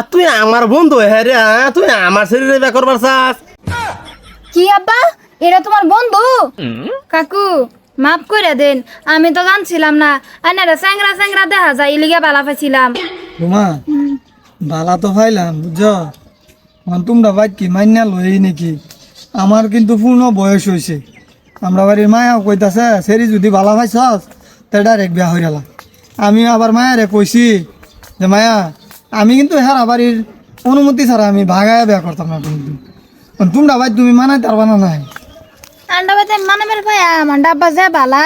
আর তুই আমার বন্ধু হ্যাঁ রে হ্যাঁ? তুই আমার শরীরে বিয়া করবার চাস। কি আব্বা? এটা তোমার বন্ধু? কাকু মাফ করে দেন আমি তো জানছিলাম না। আনারা স্যাংরা স্যাংরা দেখা যায় ইলিগে বালা পাইছিলাম। রুমা বালা তো পাইলাম বুঝছ? এখন তোমরা বাইক কি মাইনা লই নাকি? আমার কিন্তু পূর্ণ বয়স হয়েছে আমরা বাড়ির মায়া কইতাছে সেরি যদি বালা পাইছস তে ডাইরেক্ট বিয়া হয়ে গেলাম আমি আবার মায়ারে কইছি যে মায়া আমি কিন্তু হেরা বাড়ির অনুমতি ছাড়া আমি ভাগায় বিয়া করতাম না এখন তোমরা ভাই তুমি মানাই পারবা না নাই? আন্ডা বাতে মানে মের ভাই আমার ডাব্বা যে বালা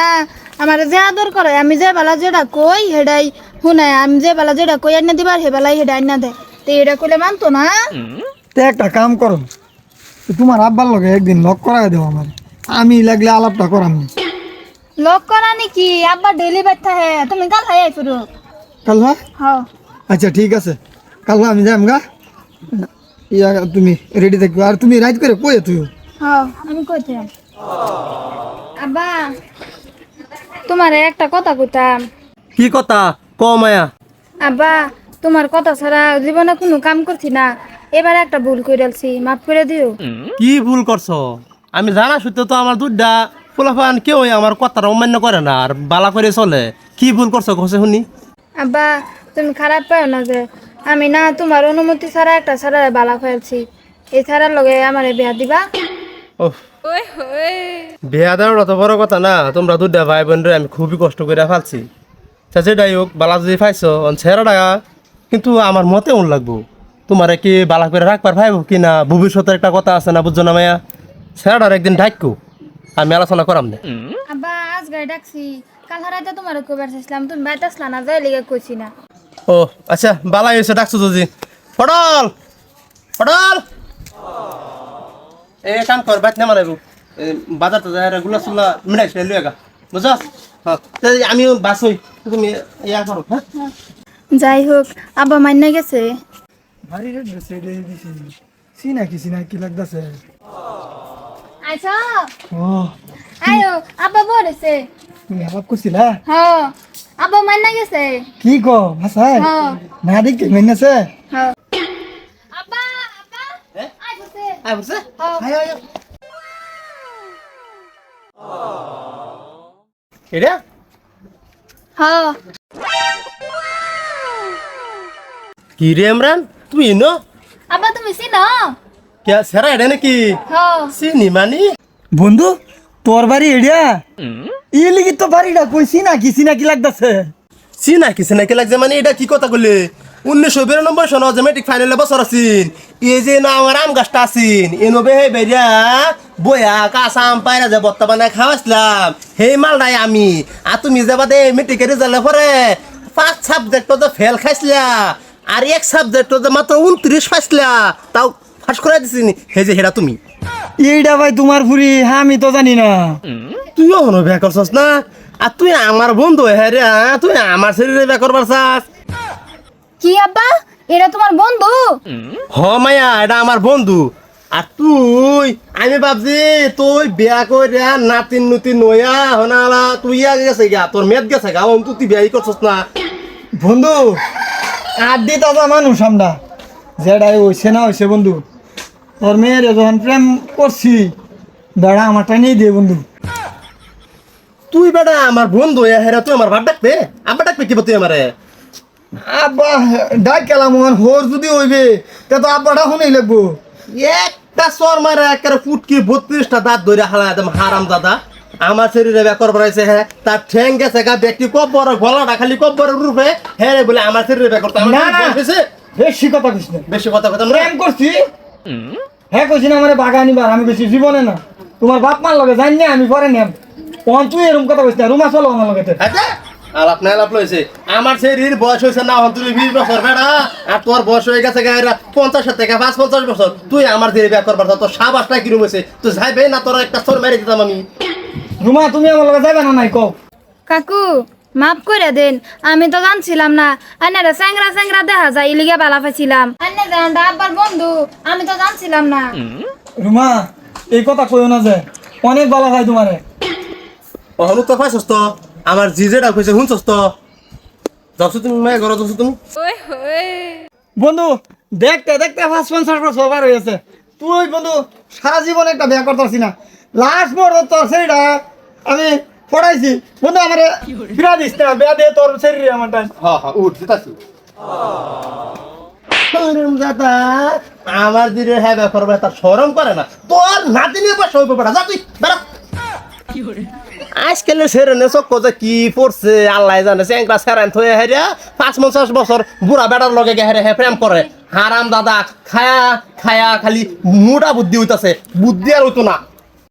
আমার যে আদর করে আমি যে বালা যেটা কই হেডাই শুনে আমি যে বালা যেটা কই আন্না দিবার হে বালাই হেডা আন্না দে। তো এটা কইলে মানতো না? তে একটা কাম করো তোমার আব্বার লগে একদিন লক করাই দেবো আমার। আমি লাগলে আলাপটা করাম না। লোক করা নাকি আব্বা ডেলি বাইতে হে তুমি কাল হাই ফিরো কাল হয় হ্যাঁ। আচ্ছা ঠিক আছে। কাল আমি যাম গা। ইয়া তুমি রেডি থাকবে আর তুমি রাইড করে কয়ে তুই হ্যাঁ আমি কইতে আব্বা তোমার একটা কথা কইতাম। কি কথা? ক মায়া। আব্বা তোমার কথা ছাড়া জীবনে কোনো কাম করছি না। এবার একটা ভুল করে ডালছি মাফ করে দিও। কি ভুল করছ? আমি জানা সত্য তো আমার দুধটা ফুলাফান কেউ আমার কথাটা অমান্য করে না আর বালা করে চলে। কি ভুল করছ কছে শুনি? আব্বা তুমি খারাপ পাও না যে আমি না তোমার অনুমতি ছাড়া একটা ছাড়া বালা ফেলছি এই ছাড়ার লগে আমার বিয়া দিবা? বিয়া দেওয়ার অত বড় কথা না তোমরা দুটা ভাই বোনরে আমি খুবই কষ্ট করে ফালছি। তা যেটাই হোক বালা যদি পাইছো ছেড়াটা কিন্তু আমার মতে মন লাগবো। তোমার কি বালা করে রাখবার ভাইব কি না ভবিষ্যতের একটা কথা আছে না বুঝছ না মায়া? ছেড়াটার একদিন ডাক্যু আমি আলোচনা করাম না। আব্বা আজ গাড়ি ডাকছি। কাল হারাইতে তোমার কবার চাইছিলাম তুমি বাইতে আসলা না যাই লিগে কইছি না। ও আচ্ছা বালাই হয়েছে ডাকছো যদি পটল! পটল! এ কাম কর বাইত না মারাইব বাজার তো যায়গুলা সুল্লা মিলাই ছিল লুয়ে গা। বুঝছ? হ্যাঁ তা আমিও বাস হই তুমি ইয়া করো হ্যাঁ? যাই হোক আব্বা মান্য গেছে। ভারী রেড ড্রেস রেডি দিছি। সিনাকি সিনাকি লাগতাছে। আইছো? ও। আয়ো আব্বা বলেছে তুমি আলাপ করছিলা? হ আব্বা মান্য গেছে। কি কো ভাষায়? হ্যাঁ না দেখি মেনেছে আব্বা আব্বা হ্যাঁ? আইছে আয় বুঝছে হ্যাঁ আয় আয় এটা? হ্যাঁ কি রে ইমরান তুই ইনো? আব্বা তুমি চিনো? কে সেরা এটা নাকি? হ্যাঁ চিনি মানি? বন্ধু তোর বাড়ি এডিয়া? ই লিগি তো বাড়িটা কই? সিনাকি সিনাকি লাগতাছে। চিনাকি চিনাকি লাগছে মানে এটা কি কথা করলে উনিশশো বিরানব্বই সন যে মেট্রিক ফাইনালে বছর আছিন। এই যে না আমার আম গাছটা আছিন। এনবে হে বেরিয়া বয়া কাঁচা আম পায়রা যে বর্তমানে খাওয়াইছিলাম। সেই মালটাই আমি। আর তুমি যে বাদে মেট্রিকের রেজাল্টে পরে পাঁচ সাবজেক্ট যে ফেল খাইছিলা আর এক সাবজেক্ট যে মাত্র উনত্রিশ পাইছিলা তাও ফাঁস করে দিছিনি। হে যে হেরা তুমি। এইটা ভাই তোমার ফুরি হ্যাঁ আমি তো জানি না। তুইও হনো বিয়া করছস না? আর তুই আমার বন্ধু হ্যাঁ রে হ্যাঁ? তুই আমার শরীরে বিয়া করবার চাস। কি আব্বা? এটা তোমার বন্ধু? হ মায়া এটা আমার বন্ধু। আর তুই আমি ভাবছি তুই বিয়া করে নাতিন নুতিন নয়া হনালা তুই ইয়া গেছে গা তোর মেদ গেছে গা অন্তু তুই বিয়াই করছস না। বন্ধু আড্ডি তাজা মানুষ আমরা। যেটাই হইছে না হইছে বন্ধু। তোর মেয়ের যখন প্রেম করছি বেড়া আমারটা নিয়ে দিয়ে বন্ধু। তুই বেটা আমার বন্ধু হেরা তুই আমার ভাত ডাকবে? আব্বা ডাকবে কি তুই আমারে? আব্বা ডাক গেলাম হোর যদি হইবে তে তো আব্বাটা শুনেই লাগবো। একটা সর মারা একেবারে ফুটকি বত্রিশটা দাঁত ধরে হালা একদম হারাম দাদা। আমার শরীরে বেকর বাড়াইছে হ্যাঁ তার ঠ্যাং গেছে গা ব্যক্তি কব্বর গলাটা খালি কব্বরের রূপে। হ্যাঁ বলে আমার শরীরে বেকর আমার। বেশি কথা না। বেশি কথা কথা আমরা প্রেম করছি হ্যাঁ কইছি না আমার বাগানি বার আমি বেশি জীবনে না। তোমার বাপ মার লগে জানি না আমি পরে নেম। তখন তুই এরকম কথা কইস না রুমা চলো আমার লগে আচ্ছা আলাপ না আলাপ লইছে। আমার শরীর বয়স হয়েছে না হন তুই বিশ বছর বেড়া আর তোর বয়স হয়ে গেছে গায়েরা পঞ্চাশ থেকে পাঁচ পঞ্চাশ বছর। তুই আমার দিয়ে বিয়া করবার তোর সাবাসটা কিরম হয়েছে? তুই যাইবে না তোর একটা সর মেরে দিতাম আমি। রুমা তুমি আমার লগে যাবে না নাই কও। কাকু মাফ করে দেন আমি তো জানছিলাম না। আনারা স্যাংরা স্যাংরা দেখা যায় ইলিগে বালা পাইছিলাম আন্না জানটা আব্বার বন্ধু আমি তো জানছিলাম না। রুমা এই কথা কইও না যে অনেক ভালো হয় তোমারে। অহনু তো পাইছস তো? আমার জিজেটা কইছে শুনছস তো? যাচ্ছ তুমি মায়ের ঘরে যাচ্ছ তুমি? বন্ধু দেখতে দেখতে পাঁচ পঞ্চাশ বছর পার হয়েছে তুই বন্ধু সারা জীবন একটা বিয়া করতেছি না। লাস্ট মুহূর্ত তোর শরীরটা আমি পড়াইছি। বন্ধু আমার ফিরা দিস না বিয়া দিয়ে তোর শরীরে আমার টাইম হ্যাঁ হ্যাঁ উঠ দিতাছি দাদা আমার দিনে হ্যাঁ ব্যাপার তার সরম করে না। তোর নাতি নিয়ে বসে হইব বেড়া যা তুই বেড়া আজকালের সেরেনে চক্ক যে কি পড়ছে আল্লাহ জানে চেংরা সেরেন থয়ে হেরিয়া পাঁচ পঞ্চাশ বছর বুড়া বেড়ার লগে গে হেরে হে প্রেম করে। হারাম দাদা খায়া খায়া খালি মোটা বুদ্ধি হইতাছে। বুদ্ধি আর হইতো না।